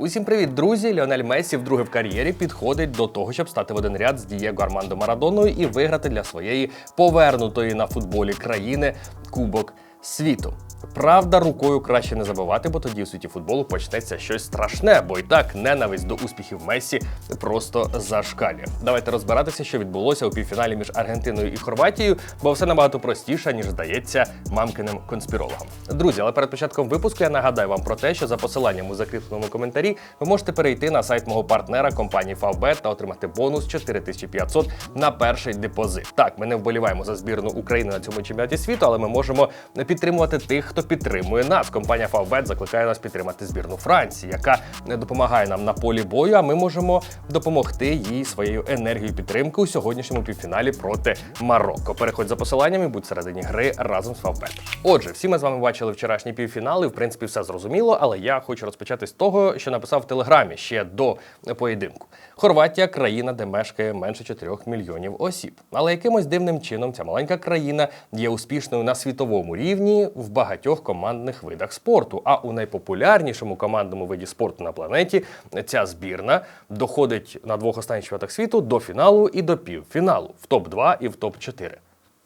Усім привіт, друзі! Ліонель Месі вдруге в кар'єрі підходить до того, щоб стати в один ряд з Дієго Армандо Марадоною і виграти для своєї повернутої на футболі країни Кубок світу. Правда, рукою краще не забивати, бо тоді у світі футболу почнеться щось страшне, бо і так ненависть до успіхів Мессі просто зашкалює. Давайте розбиратися, що відбулося у півфіналі між Аргентиною і Хорватією, бо все набагато простіше, ніж здається мамкиним конспірологам. Друзі, але перед початком випуску я нагадаю вам про те, що за посиланням у закріпленому коментарі ви можете перейти на сайт мого партнера компанії Favbet та отримати бонус 4500 на перший депозит. Так, ми не вболіваємо за збірну України на цьому чемпіонаті світу, але ми можемо підтримувати тих, хто підтримує нас. Компанія Favbet закликає нас підтримати збірну Франції, яка допомагає нам на полі бою. А ми можемо допомогти їй своєю енергією підтримки у сьогоднішньому півфіналі проти Марокко. Переходь за посиланням і будь всередині гри разом з Favbet. Отже, всі ми з вами бачили вчорашній півфінал, і в принципі все зрозуміло. Але я хочу розпочати з того, що написав в телеграмі ще до поєдинку. Хорватія країна, де мешкає менше 4 мільйонів осіб. Але якимось дивним чином ця маленька країна є успішною на світовому рівні в багатьох командних видах спорту. А у найпопулярнішому командному виді спорту на планеті ця збірна доходить на двох останніх чемпіонатах світу до фіналу і до півфіналу в топ-2 і в топ-4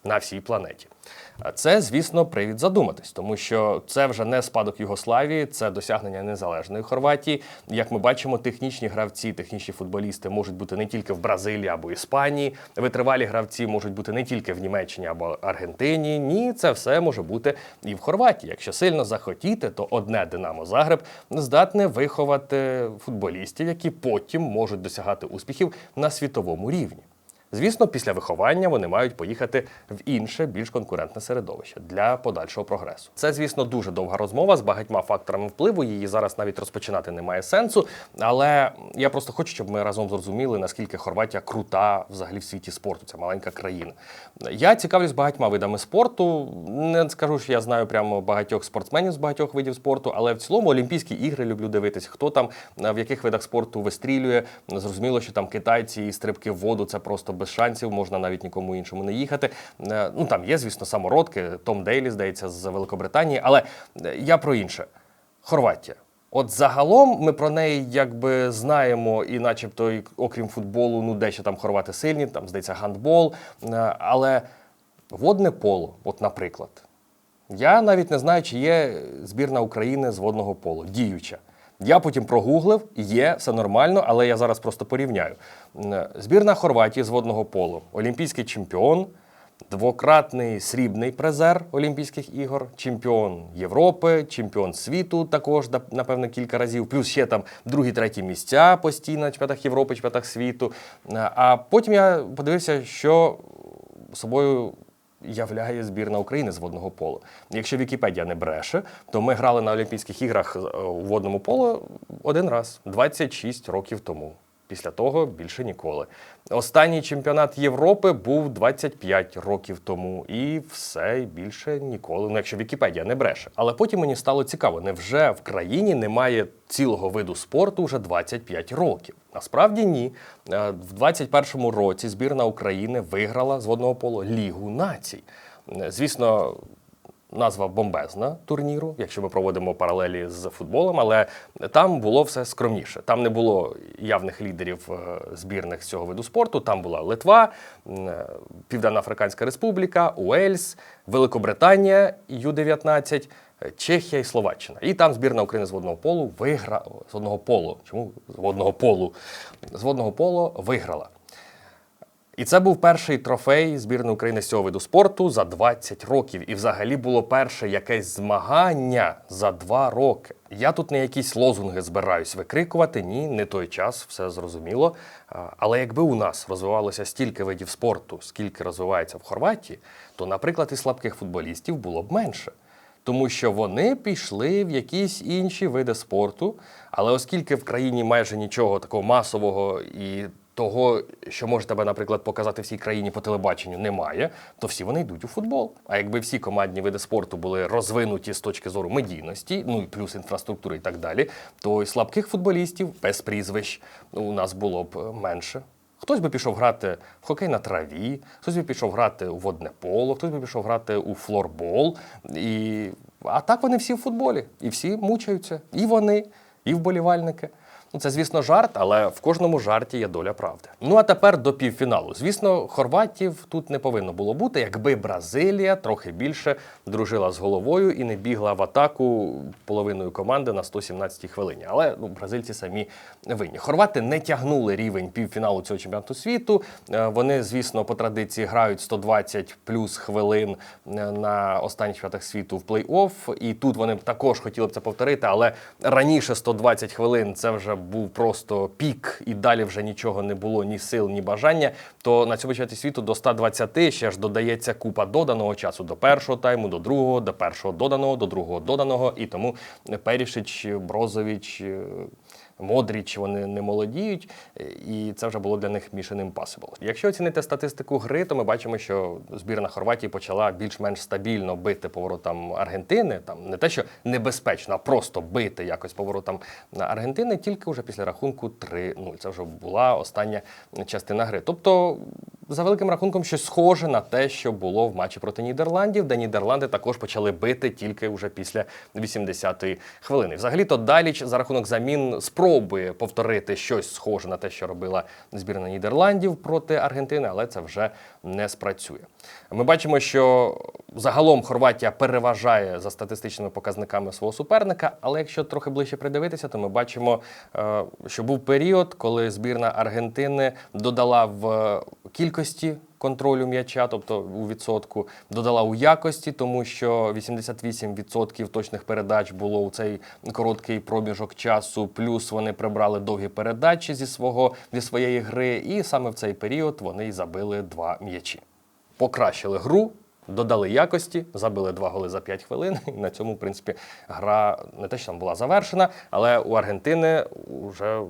на всій планеті. Це, звісно, привід задуматись, тому що це вже не спадок Югославії, це досягнення незалежної Хорватії. Як ми бачимо, технічні гравці, технічні футболісти можуть бути не тільки в Бразилії або Іспанії. Витривалі гравці можуть бути не тільки в Німеччині або Аргентині. Ні, це все може бути і в Хорватії. Якщо сильно захотіти, то одне Динамо Загреб здатне виховати футболістів, які потім можуть досягати успіхів на світовому рівні. Звісно, після виховання вони мають поїхати в інше, більш конкурентне середовище для подальшого прогресу. Це, звісно, дуже довга розмова з багатьма факторами впливу. Її зараз навіть розпочинати немає сенсу. Але я просто хочу, щоб ми разом зрозуміли, наскільки Хорватія крута взагалі в світі спорту. Це маленька країна. Я цікавлюсь багатьма видами спорту. Не скажу, що я знаю прямо багатьох спортсменів з багатьох видів спорту, але в цілому Олімпійські ігри люблю дивитись, хто там в яких видах спорту вистрілює. Зрозуміло, що там китайці і стрибки в воду це просто без шансів, можна навіть нікому іншому не їхати. Е, Ну там є, звісно, самородки, Том Дейлі, здається, з Великобританії, але е, я про інше. Хорватія. От загалом ми про неї якби знаємо, і начебто, окрім футболу, ну дещо там хорвати сильні, там здається гандбол. Е, Але водне поло, от наприклад, я навіть не знаю, чи є збірна України з водного полу, діюча. Я потім прогуглив, є, все нормально, але я зараз просто порівняю. Збірна Хорватії з водного полу, олімпійський чемпіон, двократний срібний призер Олімпійських ігор, чемпіон Європи, чемпіон світу також, напевно, кілька разів, плюс ще там другі, треті місця постійно на чемпіонатах Європи, чемпіонатах світу. Е, А потім я подивився, що собою являє збірна України з водного полу. Якщо Вікіпедія не бреше, то ми грали на Олімпійських іграх е, у водному поло один раз 26 років тому. Після того більше ніколи. Останній чемпіонат Європи був 25 років тому, і все більше ніколи. Ну, якщо Вікіпедія не бреше. Але потім мені стало цікаво, невже в країні немає цілого виду спорту вже 25 років? Насправді ні. Е, В 21-му році збірна України виграла з водного полу Лігу націй. Е, Звісно, назва бомбезна турніру, якщо ми проводимо паралелі з футболом, але там було все скромніше. Там не було явних лідерів е, збірних з цього виду спорту. Там була Литва, е, Південно-Африканська Республіка, Уельс, Великобританія Ю-19. е, Чехія і Словаччина. І там збірна України з водного полу виграла з водного полу. Чому з водного полу? З водного полу виграла. І це був перший трофей збірної України з цього виду спорту за 20 років. І взагалі було перше якесь змагання за два роки. Я тут не якісь лозунги збираюсь викрикувати. Ні, не той час, все зрозуміло. Але якби у нас розвивалося стільки видів спорту, скільки розвивається в Хорватії, то, наприклад, і слабких футболістів було б менше. Тому що вони пішли в якісь інші види спорту. Але оскільки в країні майже нічого такого масового і того, що може тебе, наприклад, показати всій країні по телебаченню, немає, то всі вони йдуть у футбол. А якби всі командні види спорту були розвинуті з точки зору медійності, ну і плюс інфраструктури і так далі, то й слабких футболістів без прізвищ у нас було б менше. Хтось би пішов грати в хокей на траві, хтось би пішов грати у водне поло, хтось би пішов грати у флорбол. І... А так вони всі в футболі. І всі мучаються. І вони, і вболівальники. Ну, це, звісно, жарт, але в кожному жарті є доля правди. Ну а тепер до півфіналу. Звісно, хорватів тут не повинно було бути, якби Бразилія трохи більше дружила з головою і не бігла в атаку половиною команди на 117-й хвилині. Але ну, бразильці самі винні. Хорвати не тягнули рівень півфіналу цього чемпіонату світу. Е, Вони, звісно, по традиції грають 120 плюс хвилин е, на останніх чемпіонатах світу в плей-офф. І тут вони також хотіли б це повторити, але раніше 120 хвилин це вже був просто пік, і далі вже нічого не було, ні сил, ні бажання. То на цьому чаті світу до 120 ще ж додається купа доданого часу до першого тайму, до другого, до першого доданого, до другого доданого. І тому Перішич, Брозович. Модріч, вони не молодіють, і це вже було для них mission impossible. Якщо оцінити статистику гри, то ми бачимо, що збірна Хорватії почала більш-менш стабільно бити поворотам Аргентини. Там не те, що небезпечно, а просто бити якось поворотам Аргентини, тільки вже після рахунку 3-0. Це вже була остання частина гри. Тобто, за великим рахунком, щось схоже на те, що було в матчі проти Нідерландів, де Нідерланди також почали бити тільки вже після 80-ї хвилини. Взагалі-то Даліч за рахунок замін спробує повторити щось схоже на те, що робила збірна Нідерландів проти Аргентини, але це вже не спрацює. Ми бачимо, що загалом Хорватія переважає за статистичними показниками свого суперника, але якщо трохи ближче придивитися, то ми бачимо, е, що був період, коли збірна Аргентини додала в кількості контролю м'яча, тобто у відсотку, додала у якості, тому що 88% точних передач було у цей короткий проміжок часу. Плюс вони прибрали довгі передачі зі свого зі своєї гри, і саме в цей період вони й забили два м'ячі. Покращили гру. Додали якості, забили два голи за 5 хвилин. І на цьому, в принципі, гра не те, що там була завершена, але у Аргентини вже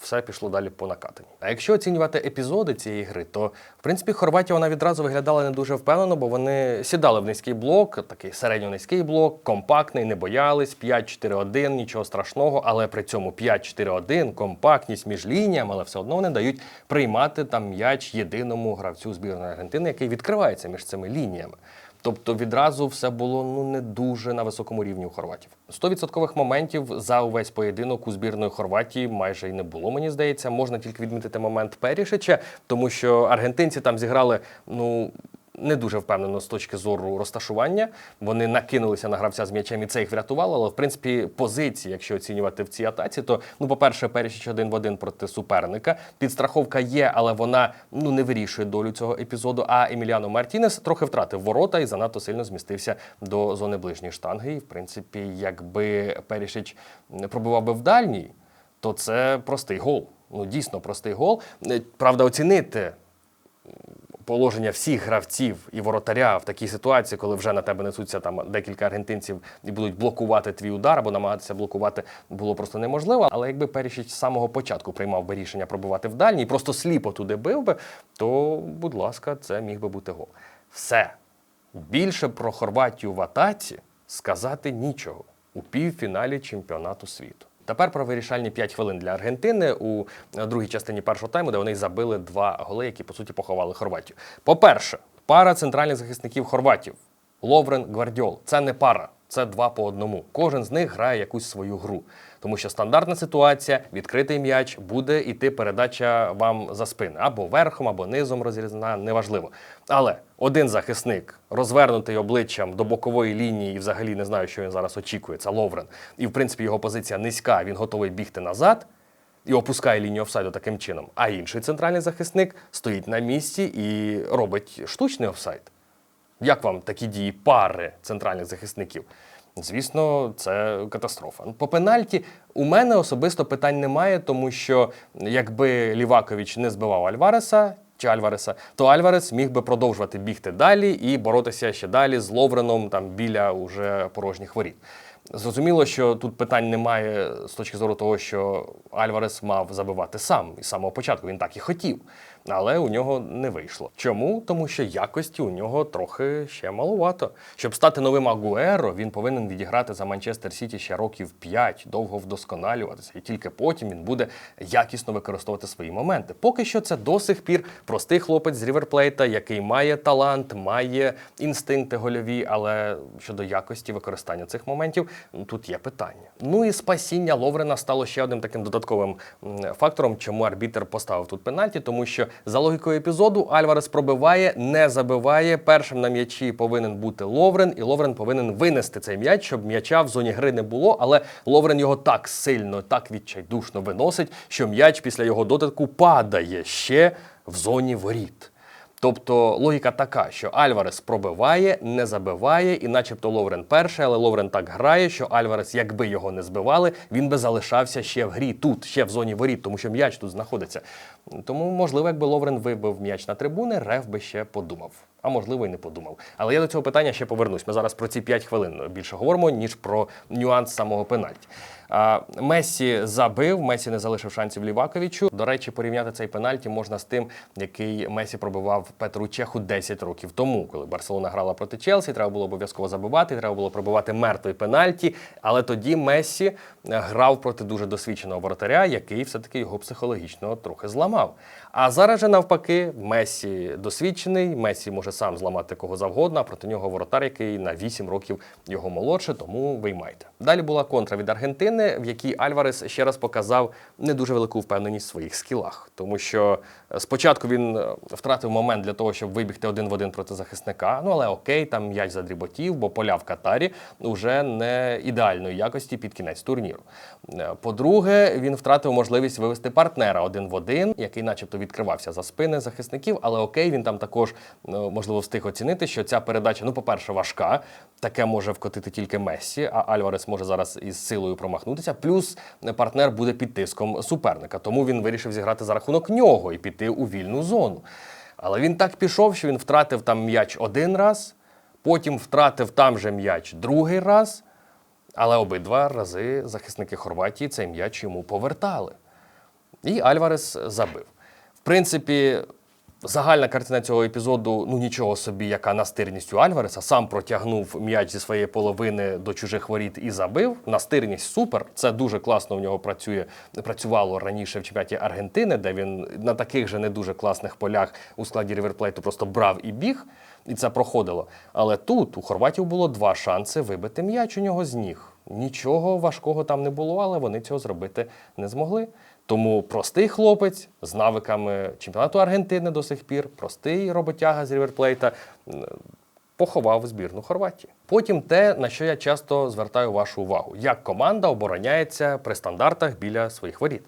все пішло далі по накатанні. А якщо оцінювати епізоди цієї гри, то в принципі Хорватія вона відразу виглядала не дуже впевнено, бо вони сідали в низький блок, такий середньо-низький блок, компактний, не боялись, 5-4-1, нічого страшного, але при цьому 5-4-1, компактність між лініями, але все одно вони дають приймати там м'яч єдиному гравцю збірної Аргентини, який відкривається між цими лініями. Тобто відразу все було ну не дуже на високому рівні у хорватів. 100% моментів за увесь поєдинок у збірної Хорватії майже й не було. Мені здається, можна тільки відмітити момент Перішича, тому що аргентинці там зіграли ну. Не дуже впевнено з точки зору розташування. Вони накинулися на гравця з м'ячем і це їх врятувало. Але в принципі позиції, якщо оцінювати в цій атаці, то ну, по-перше, Перішич один в один проти суперника. Підстраховка є, але вона ну не вирішує долю цього епізоду. А Еміліано Мартінес трохи втратив ворота і занадто сильно змістився до зони ближньої штанги. І в принципі, якби Перішич пробивав би в дальній, то це простий гол. Ну дійсно простий гол. Е, Правда, оцінити положення всіх гравців і воротаря в такій ситуації, коли вже на тебе несуться там декілька аргентинців і будуть блокувати твій удар або намагатися блокувати, було просто неможливо. Але якби Перішич з самого початку приймав би рішення пробувати в дальній просто сліпо туди бив би, то, будь ласка, це міг би бути гол. Все. Більше про Хорватію в атаці сказати нічого у півфіналі чемпіонату світу. Тепер про вирішальні 5 хвилин для Аргентини у е, другій частині першого тайму, де вони забили два голи, які по суті поховали Хорватію. По-перше, пара центральних захисників Хорватів Ловрен Гвардіол. Це не пара, це два по одному. Кожен з них грає якусь свою гру. Тому що стандартна ситуація, відкритий м'яч, буде йти передача вам за спини або верхом, або низом розрізана, неважливо. Але один захисник розвернутий обличчям до бокової лінії, і взагалі не знаю, що він зараз очікує. Це Ловрен. І в принципі його позиція низька. Він готовий бігти назад і опускає лінію офсайду таким чином. А інший центральний захисник стоїть на місці і робить штучний офсайд. Як вам такі дії пари центральних захисників? Звісно, це катастрофа. Ну, По пенальті у мене особисто питань немає, тому що якби Лівакович не збивав Альвареса чи Альвареса, то Альварес міг би продовжувати бігти далі і боротися ще далі з Ловреном там біля уже порожніх воріт. Зрозуміло, що тут питань немає з точки зору того, що Альварес мав забивати сам із самого початку. Він так і хотів, але у нього не вийшло. Чому? Тому що якості у нього трохи ще малувато. Щоб стати новим Агуеро, він повинен відіграти за Манчестер Сіті ще років 5, довго вдосконалюватися, і тільки потім він буде якісно використовувати свої моменти. Поки що це до сих пір простий хлопець з Ріверплейта, який має талант, має інстинкти гольові, але щодо якості використання цих моментів тут є питання. Ну і спасіння Ловрена стало ще одним таким додатковим фактором, чому арбітер поставив тут пенальті, тому що за логікою епізоду Альварес пробиває, не забиває. Першим на м'ячі повинен бути Ловрен, і Ловрен повинен винести цей м'яч, щоб м'яча в зоні гри не було. Але Ловрен його так сильно, так відчайдушно виносить, що м'яч після його дотику падає ще в зоні воріт. Тобто логіка така, що Альварес пробиває, не забиває, і начебто Ловрен перший, але Ловрен так грає, що Альварес, якби його не збивали, він би залишався ще в грі тут, ще в зоні воріт, тому що м'яч тут знаходиться. Тому, можливо, якби Ловрен вибив м'яч на трибуни, Реф би ще подумав. А можливо, і не подумав. Але я до цього питання ще повернусь. Ми зараз про ці 5 хвилин більше говоримо, ніж про нюанс самого пенальті. А, Месі забив, Месі не залишив шансів Ліваковичу. До речі, порівняти цей пенальті можна з тим, який Месі пробивав Петру Чеху 10 років тому, коли Барселона грала проти Челсі. Треба було обов'язково забивати, треба було пробивати мертвий пенальті. Але тоді Месі грав проти дуже досвідченого воротаря, який все-таки його психологічно трохи зламав. funkcjonował. А зараз же навпаки, Месі досвідчений, Месі може сам зламати кого завгодно, а проти нього воротар, який на 8 років його молодше, тому виймайте. Далі була контра від Аргентини, в якій Альварес ще раз показав не дуже велику впевненість в своїх скілах, тому що е, спочатку він е, втратив момент для того, щоб вибігти один в один проти захисника. Ну але окей, там м'яч задріботів, бо поля в Катарі вже не ідеальної якості під кінець турніру. Е, По-друге, він втратив можливість вивести партнера один в один, який, начебто, відкривався за спини захисників. Але окей, він там також е, можливо встиг оцінити, що ця передача, ну, по-перше, важка. Таке може вкотити тільки Мессі, а Альварес може зараз із силою промахнутися. Плюс партнер буде під тиском суперника. Тому він вирішив зіграти за рахунок нього і піти у вільну зону. Але він так пішов, що він втратив там м'яч один раз, потім втратив там же м'яч другий раз. Але обидва рази захисники Хорватії цей м'яч йому повертали. І Альварес забив. Принципі, загальна картина цього епізоду ну нічого собі, яка настирність у Альвареса. Сам протягнув м'яч зі своєї половини до чужих воріт і забив. Настирність супер. Це дуже класно в нього працює, працювало раніше в чемпіонаті Аргентини, де він на таких же не дуже класних полях у складі Ріверплейту просто брав і біг, і це проходило. Але тут у хорватів було два шанси вибити м'яч у нього з ніг. Нічого важкого там не було, але вони цього зробити не змогли. Тому простий хлопець з навиками чемпіонату Аргентини до сих пір, простий роботяга з Ріверплейта, поховав збірну Хорватії. Потім те, на що я часто звертаю вашу увагу, як команда обороняється при стандартах біля своїх воріт.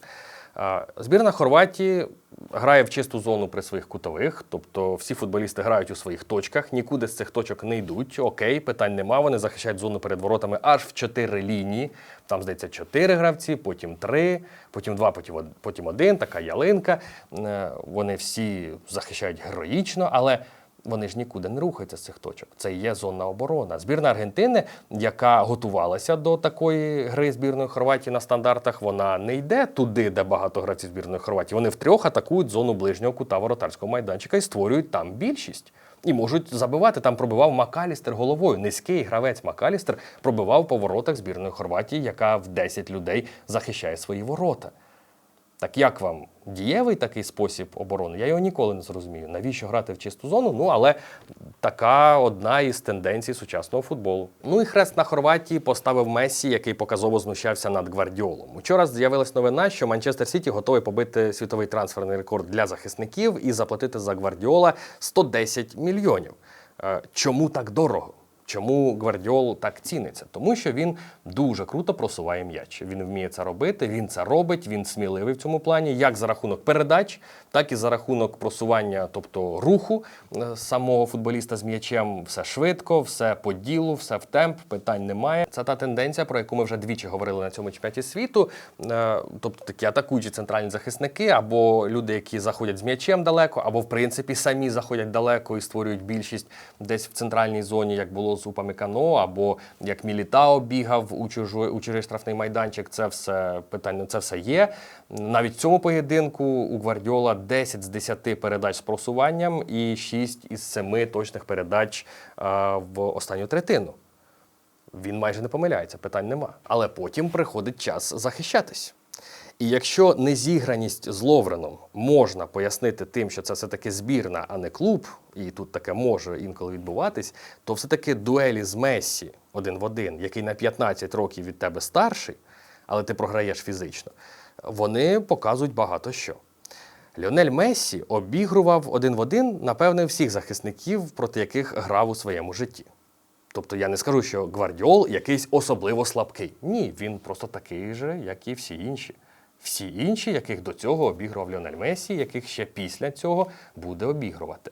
Збірна Хорватії грає в чисту зону при своїх кутових, тобто всі футболісти грають у своїх точках, нікуди з цих точок не йдуть. Окей, питань нема. Вони захищають зону перед воротами аж в чотири лінії. Там, здається, чотири гравці, потім три, потім два, потім потім один, така ялинка. Е, Вони всі захищають героїчно, але. Вони ж нікуди не рухаються з цих точок. Це є зонна оборона. Збірна Аргентини, яка готувалася до такої гри збірної Хорватії на стандартах, вона не йде туди, де багато гравців збірної Хорватії. Вони втрьох атакують зону ближнього кута воротарського майданчика і створюють там більшість. І можуть забивати. Там пробивав Макалістер головою. Низький гравець Макалістер пробивав по воротах збірної Хорватії, яка в 10 людей захищає свої ворота. Так як вам дієвий такий спосіб оборони? Я його ніколи не зрозумію. Навіщо грати в чисту зону? Ну але така одна із тенденцій сучасного футболу. Ну і хрест на Хорватії поставив Мессі, який показово знущався над Гвардіолом. Учора з'явилась новина, що Манчестер Сіті готовий побити світовий трансферний рекорд для захисників і заплатити за Гвардіола 110 мільйонів. Е, Чому так дорого? Чому Гвардіол так ціниться? Тому що він дуже круто просуває м'яч. Він вміє це робити, він це робить, він сміливий в цьому плані, як за рахунок передач, так і за рахунок просування, тобто руху е, самого футболіста з м'ячем. Все швидко, все по ділу, все в темп, питань немає. Це та тенденція, про яку ми вже двічі говорили на цьому чемпіонаті світу. Е, Тобто такі атакуючі центральні захисники, або люди, які заходять з м'ячем далеко, або в принципі самі заходять далеко і створюють більшість десь в центральній зоні, як було з Упамекано, або як Мілітао бігав у чужий, у чужий штрафний майданчик. Це все питання, це все є. Навіть в цьому поєдинку у Гвардіола 10 з 10 передач з просуванням і 6 із 7 точних передач а, в останню третину. Він майже не помиляється, питань нема. Але потім приходить час захищатись. І якщо незіграність з Ловреном можна пояснити тим, що це все-таки збірна, а не клуб, і тут таке може інколи відбуватись, то все-таки дуелі з Мессі один в один, який на 15 років від тебе старший, але ти програєш фізично, вони показують багато що. Ліонель Мессі обігрував один в один, напевне, всіх захисників, проти яких грав у своєму житті. Тобто я не скажу, що Гвардіол якийсь особливо слабкий. Ні, він просто такий же, як і всі інші. Всі інші, яких до цього обігрував Ліонель Месі, яких ще після цього буде обігрувати.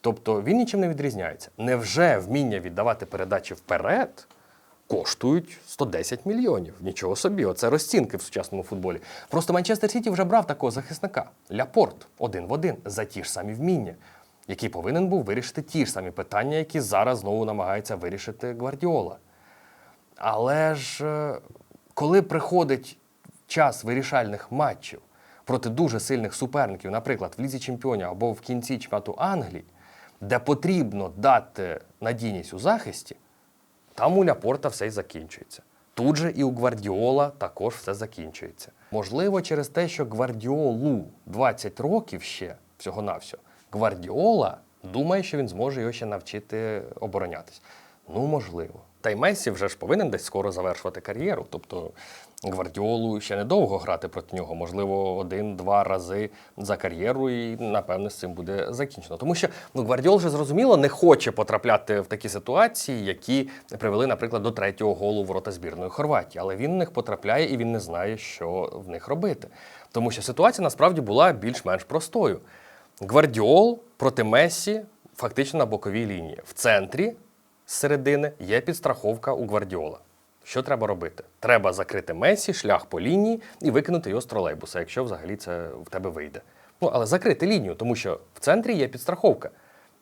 Тобто він нічим не відрізняється. Невже вміння віддавати передачі вперед коштують 110 мільйонів? Нічого собі, оце розцінки в сучасному футболі. Просто Манчестер Сіті вже брав такого захисника Ляпорт один в один за ті ж самі вміння, який повинен був вирішити ті ж самі питання, які зараз знову намагається вирішити Гвардіола. Але ж е, коли приходить час вирішальних матчів проти дуже сильних суперників, наприклад, в Лізі Чемпіонів або в кінці чемпіонату Англії, де потрібно дати надійність у захисті, там у Ляпорта все й закінчується. Тут же і у Гвардіола також все закінчується. Можливо, через те, що Гвардіолу 20 років ще всього-навсього, Гвардіола думає, що він зможе його ще навчити оборонятись. Ну, можливо. Та й Месі вже ж повинен десь скоро завершувати кар'єру. Тобто Гвардіолу ще недовго грати проти нього, можливо, один-два рази за кар'єру, і напевне з цим буде закінчено. Тому що ну, Гвардіол вже зрозуміло не хоче потрапляти в такі ситуації, які привели, наприклад, до третього голу ворота збірної Хорватії. Але він в них потрапляє і він не знає, що в них робити. Тому що ситуація насправді була більш-менш простою. Гвардіол проти Месі фактично на боковій лінії. В центрі середини є підстраховка у Гвардіола. Що треба робити? Треба закрити Месі, шлях по лінії і викинути його з тролейбуса, якщо взагалі це в тебе вийде. Ну, але закрити лінію, тому що в центрі є підстраховка.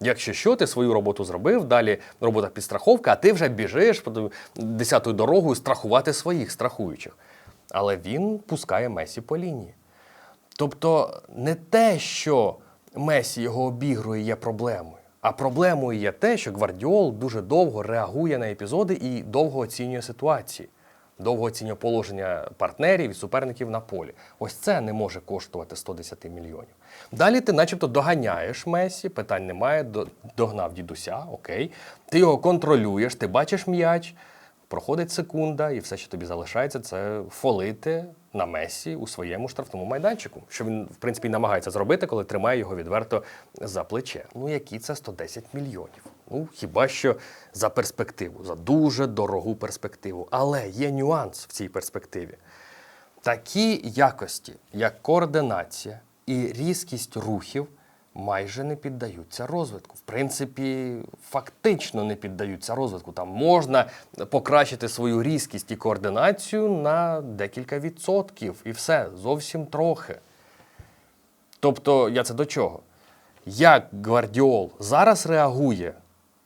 Якщо що, ти свою роботу зробив, далі робота підстраховка, а ти вже біжиш по десятою дорогою страхувати своїх страхуючих. Але він пускає Месі по лінії. Тобто не те, що Месі його обігрує, є проблемою. А проблемою є те, що Гвардіол дуже довго реагує на епізоди і довго оцінює ситуації, довго оцінює положення партнерів і суперників на полі. Ось це не може коштувати 110 мільйонів. Далі ти, начебто, доганяєш Месі, питань немає, догнав дідуся, окей. Ти його контролюєш, ти бачиш м'яч, проходить секунда, і все, що тобі залишається, це фолити на Месі у своєму штрафному майданчику, що він, в принципі, намагається зробити, коли тримає його відверто за плече. Ну, які це 110 мільйонів? Ну, хіба що за перспективу, за дуже дорогу перспективу. Але є нюанс в цій перспективі. Такі якості, як координація і різкість рухів, майже не піддаються розвитку. В принципі, фактично не піддаються розвитку. Там можна покращити свою різкість і координацію на декілька відсотків, і все, зовсім трохи. Тобто, я це до чого? Як Гвардіол зараз реагує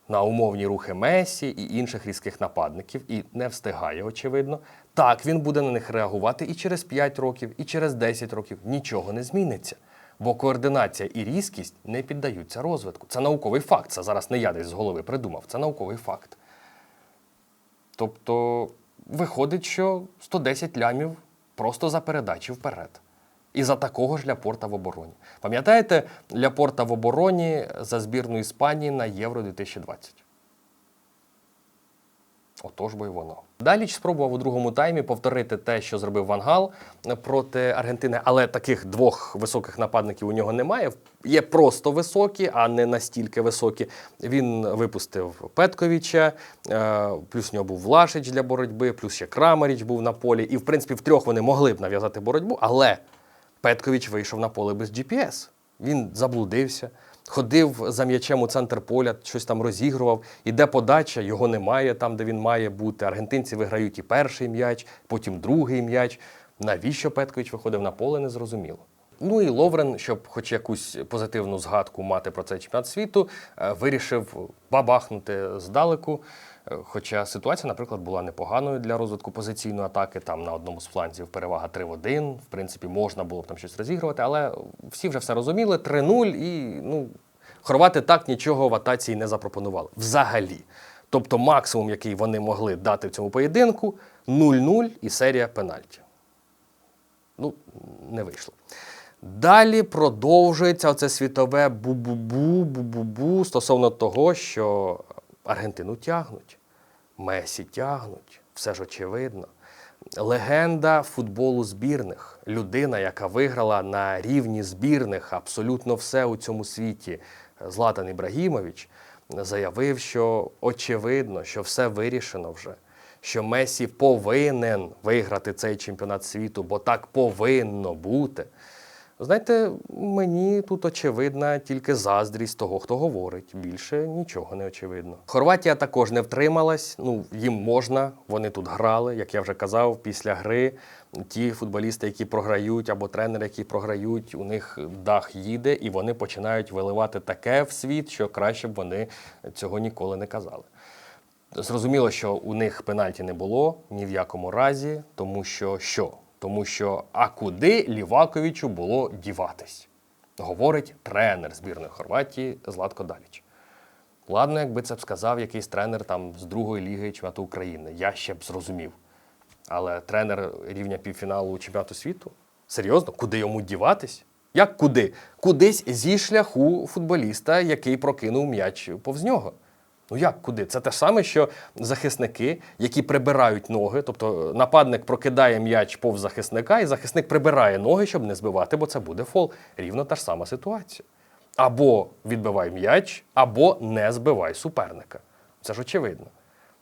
на умовні рухи Месі і інших різких нападників і не встигає, очевидно, так він буде на них реагувати і через 5 років, і через 10 років. Нічого не зміниться. Бо координація і різкість не піддаються розвитку. Це науковий факт. Це зараз не я десь з голови придумав. Це науковий факт. Тобто, виходить, що 110 лямів просто за передачі вперед. І за такого ж Ляпорта в обороні. Пам'ятаєте Ляпорта в обороні за збірну Іспанії на Євро 2020? Отож бо й воно. Далі спробував у другому таймі повторити те, що зробив Ван Гал проти Аргентини, але таких двох високих нападників у нього немає. Є просто високі, а не настільки високі. Він випустив Петковича, е, плюс у нього був Влашич для боротьби, плюс ще Крамаріч був на полі. І, в принципі, втрьох вони могли б нав'язати боротьбу, але Петкович вийшов на поле без GPS. Він заблудився, ходив за м'ячем у центр поля, щось там розігрував. Іде подача, його немає там, де він має бути. Аргентинці виграють і перший м'яч, потім другий м'яч. Навіщо Петкович виходив на поле, незрозуміло. Ну і Ловрен, щоб хоч якусь позитивну згадку мати про цей чемпіонат світу, е, вирішив бабахнути здалеку. Е, Хоча ситуація, наприклад, була непоганою для розвитку позиційної атаки. Там на одному з фланців перевага 3 в 1. В принципі, можна було б там щось розігрувати, але всі вже все розуміли. 3-0 і ну, хорвати так нічого в атаці не запропонували. Взагалі. Тобто максимум, який вони могли дати в цьому поєдинку, 0-0 і серія пенальтів. Ну, не вийшло. Далі продовжується оце світове бу-бу-бу, бу-бу-бу стосовно того, що Аргентину тягнуть, Месі тягнуть, все ж очевидно. Легенда футболу збірних, людина, яка виграла на рівні збірних абсолютно все у цьому світі, Златан Ібрагімович, заявив, що очевидно, що все вирішено вже, що Месі повинен виграти цей чемпіонат світу, бо так повинно бути. Знаєте, мені тут очевидна тільки заздрість того, хто говорить. Більше нічого не очевидно. Хорватія також не втрималась. Ну, їм можна, вони тут грали, як я вже казав, після гри. Ті футболісти, які програють, або тренери, які програють, у них дах їде, і вони починають виливати таке в світ, що краще б вони цього ніколи не казали. Зрозуміло, що у них пенальті не було ні в якому разі, тому що що? Тому що а куди Ліваковичу було діватись? Говорить тренер збірної Хорватії Златко Даліч. Ладно, якби це б сказав якийсь тренер там з другої ліги чемпіонату України, я ще б зрозумів. Але тренер рівня півфіналу чемпіонату світу? Серйозно, куди йому діватись? Як куди? Кудись зі шляху футболіста, який прокинув м'яч повз нього. Ну як куди? Це те саме, що захисники, які прибирають ноги, тобто нападник прокидає м'яч повз захисника, і захисник прибирає ноги, щоб не збивати, бо це буде фол. Рівно та ж сама ситуація. Або відбивай м'яч, або не збивай суперника. Це ж очевидно.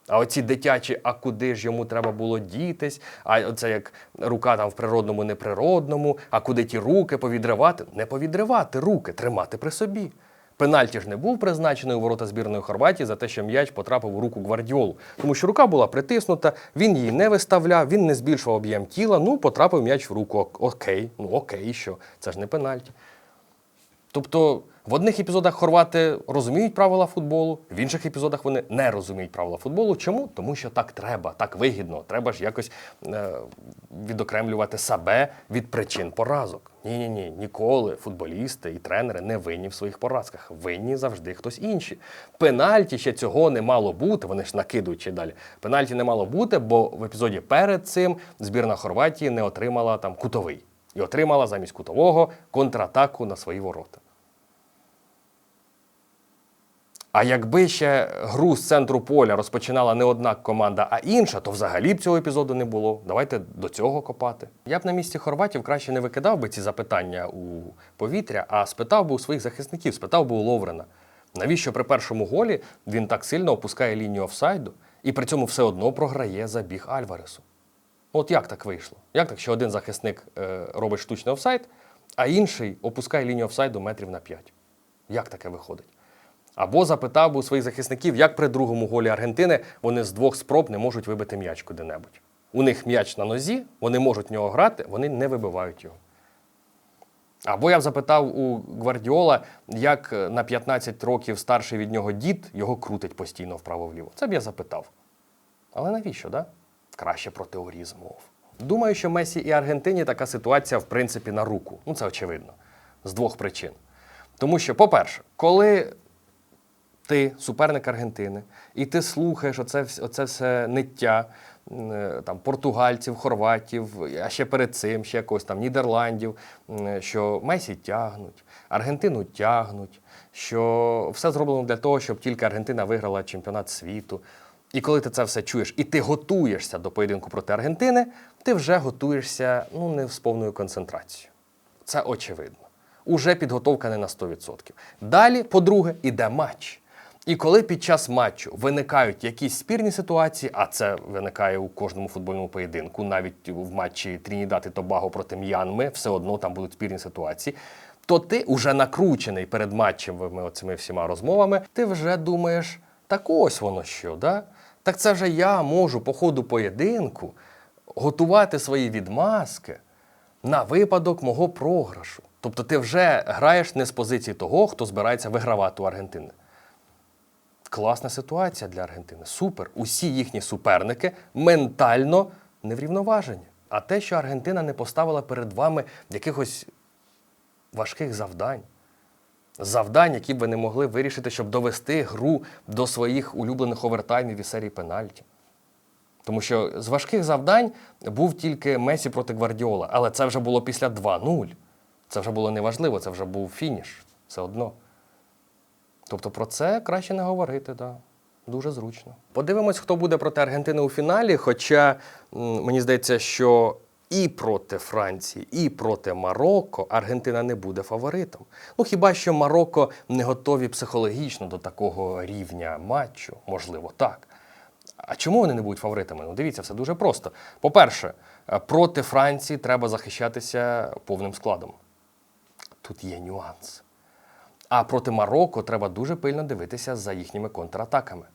А оці дитячі, а куди ж йому треба було дітись, а це як рука там в природному, неприродному, а куди ті руки повідривати? Не повідривати руки, тримати при собі. Пенальті ж не був призначений у ворота збірної Хорватії за те, що м'яч потрапив у руку гвардіолу. Тому що рука була притиснута, він її не виставляв, він не збільшував об'єм тіла. Ну, потрапив м'яч в руку. Окей, ну окей, що це ж не пенальті. Тобто в одних епізодах хорвати розуміють правила футболу, в інших епізодах вони не розуміють правила футболу. Чому? Тому що так треба, так вигідно. Треба ж якось е, відокремлювати себе від причин поразок. Ні, ні, ні, ніколи футболісти і тренери не винні в своїх поразках. Винні завжди хтось інший. Пенальті ще цього не мало бути. Вони ж накидують ще далі. Пенальті не мало бути, бо в епізоді перед цим збірна Хорватії не отримала там кутовий і отримала замість кутового контратаку на свої ворота. А якби ще гру з центру поля розпочинала не одна команда, а інша, то взагалі б цього епізоду не було. Давайте до цього копати. Я б на місці хорватів краще не викидав би ці запитання у повітря, а спитав би у своїх захисників, спитав би у Ловрена. Навіщо при першому голі він так сильно опускає лінію офсайду і при цьому все одно програє забіг Альваресу? От як так вийшло? Як так, що один захисник е, робить штучний офсайд, а інший опускає лінію офсайду метрів на 5? Як таке виходить? Або запитав би у своїх захисників, як при другому голі Аргентини вони з двох спроб не можуть вибити м'яч куди-небудь. У них м'яч на нозі, вони можуть в нього грати, вони не вибивають його. Або я б запитав у Гвардіола, як е, на 15 років старший від нього дід його крутить постійно вправо-вліво. Це б я запитав. Але навіщо, да? Краще про теорії змов. Думаю, що Месі і Аргентині така ситуація, в принципі, на руку. Ну, це очевидно. З двох причин. Тому що, по-перше, коли ти суперник Аргентини, і ти слухаєш оце, оце все ниття е, там, португальців, хорватів, а ще перед цим, ще якогось там Нідерландів, що Месі тягнуть, Аргентину тягнуть, що все зроблено для того, щоб тільки Аргентина виграла чемпіонат світу. І коли ти це все чуєш, і ти готуєшся до поєдинку проти Аргентини, ти вже готуєшся ну, не з повною концентрацією. Це очевидно. Уже підготовка не на 100%. Далі, по-друге, іде матч. І коли під час матчу виникають якісь спірні ситуації, а це виникає у кожному футбольному поєдинку, навіть в матчі Трінідад і Тобаго проти М'янми, все одно там будуть спірні ситуації. То ти уже накручений перед матчем оцими всіма розмовами, ти вже думаєш, так ось воно що, да? Так це вже я можу по ходу поєдинку готувати свої відмазки на випадок мого програшу. Тобто ти вже граєш не з позиції того, хто збирається вигравати у Аргентини. Класна ситуація для Аргентини. Супер. Усі їхні суперники ментально неврівноважені. А те, що Аргентина не поставила перед вами якихось важких завдань, завдань, які б ви не могли вирішити, щоб довести гру до своїх улюблених овертаймів і серій пенальті. Тому що з важких завдань був тільки Месі проти Гвардіола, але це вже було після 2-0. Це вже було неважливо, це вже був фініш. Все одно. Тобто про це краще не говорити, да. Дуже зручно. Подивимось, хто буде проти Аргентини у фіналі. Хоча мені здається, що і проти Франції, і проти Марокко Аргентина не буде фаворитом. Ну хіба що Марокко не готові психологічно до такого рівня матчу? Можливо, так. А чому вони не будуть фаворитами? Ну, дивіться, все дуже просто. По-перше, е, проти Франції треба захищатися повним складом. Тут є нюанс. А проти Марокко треба дуже пильно дивитися за їхніми контратаками.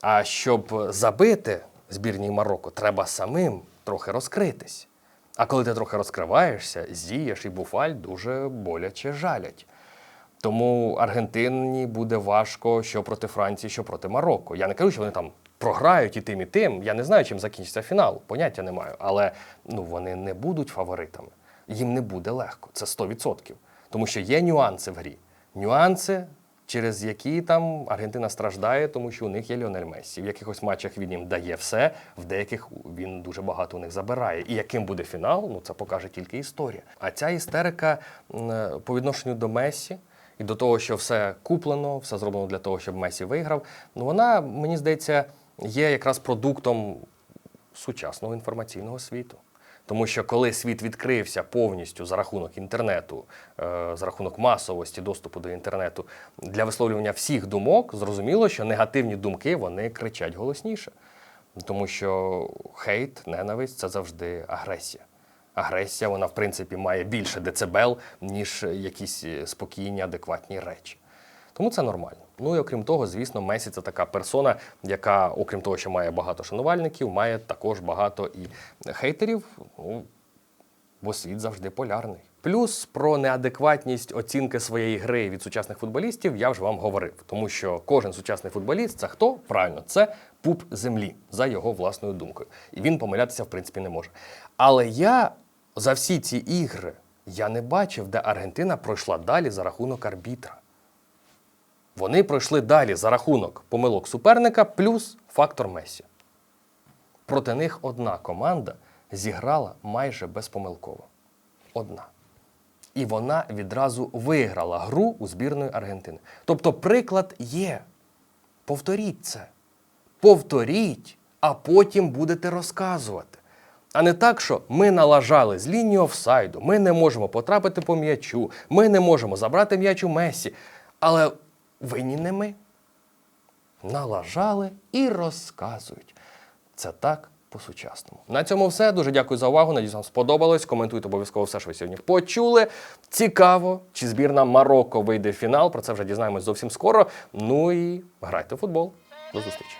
А щоб забити збірній Марокко, треба самим трохи розкритись. А коли ти трохи розкриваєшся, зієш і буфаль дуже боляче жалять. Тому Аргентині буде важко що проти Франції, що проти Марокко. Я не кажу, що вони там програють і тим, і тим. Я не знаю, чим закінчиться фінал, поняття не маю. Але ну, вони не будуть фаворитами. Їм не буде легко, це 100%. Тому що є нюанси в грі. Нюанси, через які там Аргентина страждає, тому що у них є Ліонель Мессі. В якихось матчах він їм дає все, в деяких він дуже багато у них забирає. І яким буде фінал, ну це покаже тільки історія. А ця істерика по відношенню до Мессі і до того, що все куплено, все зроблено для того, щоб Месі виграв. Ну вона, мені здається, є якраз продуктом сучасного інформаційного світу. Тому що коли світ відкрився повністю за рахунок інтернету, е, за рахунок масовості доступу до інтернету для висловлювання всіх думок, зрозуміло, що негативні думки вони кричать голосніше. Тому що хейт, ненависть це завжди агресія. Агресія, вона, в принципі, має більше децибел, ніж якісь спокійні, адекватні речі. Тому це нормально. Ну і окрім того, звісно, Месі це така персона, яка, окрім того, що має багато шанувальників, має також багато і хейтерів. Ну, бо світ завжди полярний. Плюс про неадекватність оцінки своєї гри від сучасних футболістів я вже вам говорив, тому що кожен сучасний футболіст це хто? Правильно, це пуп землі, за його власною думкою. І він помилятися, в принципі, не може. Але я за всі ці ігри я не бачив, де Аргентина пройшла далі за рахунок арбітра. Вони пройшли далі за рахунок помилок суперника плюс фактор Месі. Проти них одна команда зіграла майже безпомилково. Одна. І вона відразу виграла гру у збірної Аргентини. Тобто приклад є. Повторіть це. Повторіть, а потім будете розказувати. А не так, що ми налажали з лінії офсайду, ми не можемо потрапити по м'ячу, ми не можемо забрати м'яч у Месі. Але винні не ми. Налажали і розказують. Це так по-сучасному. На цьому все. Дуже дякую за увагу. Надіюсь, вам сподобалось. Коментуйте обов'язково все, що ви сьогодні почули. Цікаво, чи збірна Марокко вийде в фінал. Про це вже дізнаємось зовсім скоро. Ну і грайте в футбол. До зустрічі.